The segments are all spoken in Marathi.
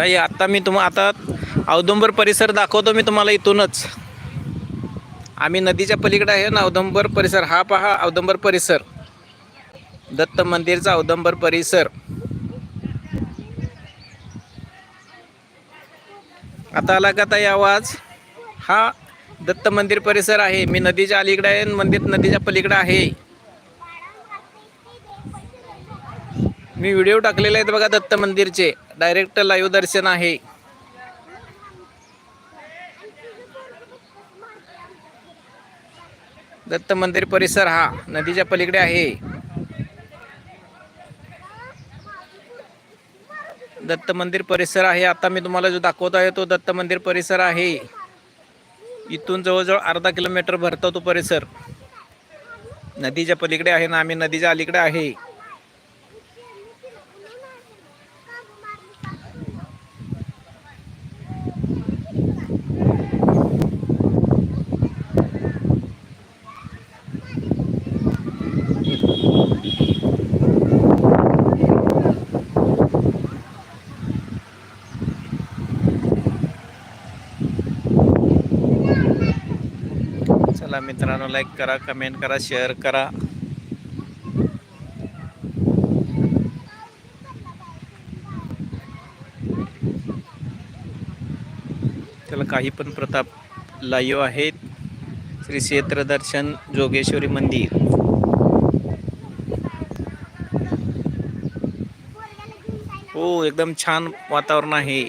ताई आत्ता मी तुम्हा आता औदुंबर परिसर दाखवतो मी तुम्हाला इथूनच. आम्ही नदीच्या पलीकडे आहे ना औदुंबर परिसर. हा पहा औदंबर परिसर. दत्त मंदिरचा औदंबर परिसर. आता आला का ताई आवाज? हा दत्त मंदिर परिसर आहे. मी नदीच्या अलीकडे आहे मंदिर नदीच्या पलीकडे आहे. मी व्हिडिओ टाकलेले आहेत बघा दत्त मंदिरचे. डायरेक्ट लाईव्ह दर्शन आहे. दत्त मंदिर परिसर हा नदीच्या पलीकडे आहे. दत्त मंदिर परिसर आहे. आता मी तुम्हाला जो दाखवत आहे तो दत्त मंदिर परिसर आहे. इथून जवळजवळ अर्धा किलोमीटर भरतो तो परिसर. नदीच्या पलीकडे आहे ना आम्ही नदीच्या अलीकडे आहे. चला मित्रांनो लाईक करा कमेंट करा शेअर करा. त्याला काही पण प्रताप लाईव आहेत. श्री क्षेत्र दर्शन जोगेश्वरी मंदिर. हो एकदम छान वातावरण आहे.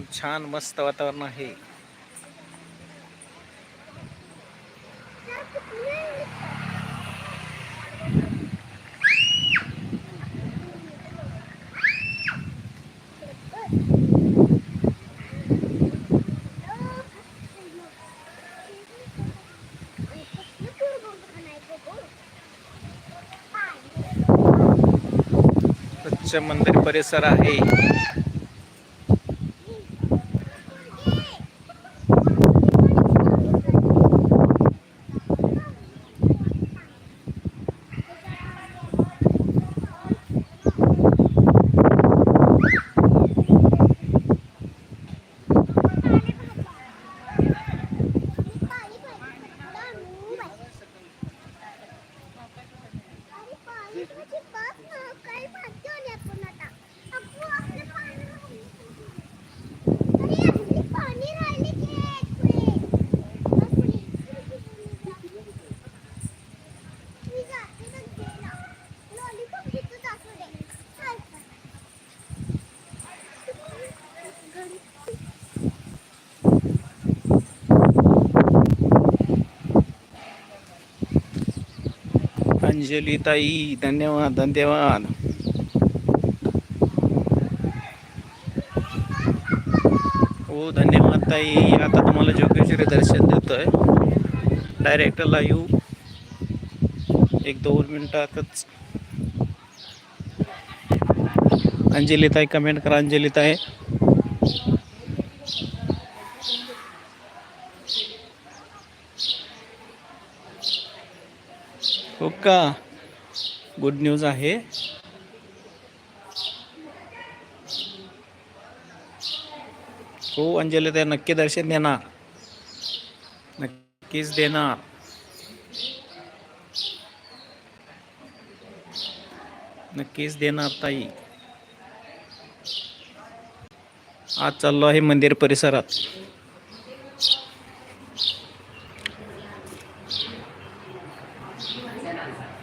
एकदम छान मस्त वातावरण आहे. मंदिर परिसर आहे. अंजली ताई धन्यवाद धन्यवाद. हो धन्यवाद ताई. आता तुम्हाला जोगेश्वरी दर्शन देतोय. डायरेक्ट लाईव्ह एक दोन मिनिटातच. अंजली ताई कमेंट करा अंजली ताई हो का? गुड न्यूज आहे. हो अंजली ते नक्की दर्शन देणार. नक्कीच देणार. नक्कीच देणार ताई. आज चाललो आहे मंदिर परिसरात. Yes.